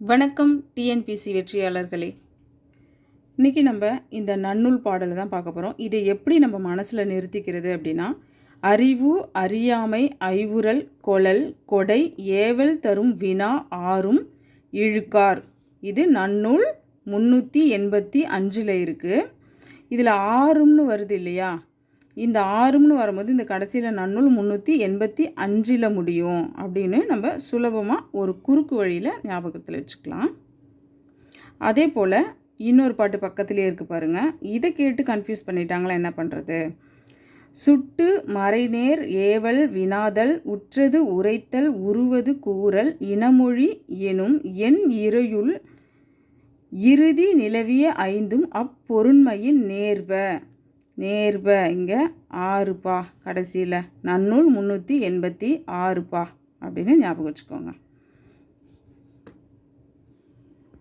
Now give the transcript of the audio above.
வணக்கம் டிஎன்பிசி வெற்றியாளர்களே. இன்றைக்கி நம்ம இந்த நன்னூல் பாடலை தான் பார்க்க போகிறோம் இதை எப்படி நம்ம மனசில் நிறுத்திக்கிறது அப்படின்னா அறிவு அறியாமை ஐவுறல் கொழல் கொடை ஏவல் தரும் வினா ஆறும் இழுக்கார். இது நன்னூல் முந்நூற்றி எண்பத்தி அஞ்சில் இருக்குது இதில் ஆறும்னு வருது இல்லையா? இந்த ஆறும்னு வரும்போது இந்த கடைசியில் நன்னூல் முந்நூற்றி எண்பத்தி அஞ்சில் முடியும் அப்படின்னு நம்ம சுலபமாக ஒரு குறுக்கு வழியில் ஞாபகத்தில் வச்சுக்கலாம். அதே போல் இன்னொரு பாட்டு பக்கத்துலேயே இருக்குது பாருங்கள் இதை கேட்டு கன்ஃபியூஸ் பண்ணிட்டாங்களா என்ன பண்ணுறது சுட்டு மறைநேர் ஏவல் வினாதல் உற்றது உரைத்தல் உருவது கூறல் இனமொழி எனும் என் இறையுள் இறுதி நிலவிய ஐந்தும் அப்பொருண்மையின் நேர்வ. நேர்ப இங்கே ஆறுப்பா கடைசியில். நன்னூல் முந்நூற்றி எண்பத்தி ஆறுப்பா அப்படின்னு ஞாபகம் வச்சுக்கோங்க.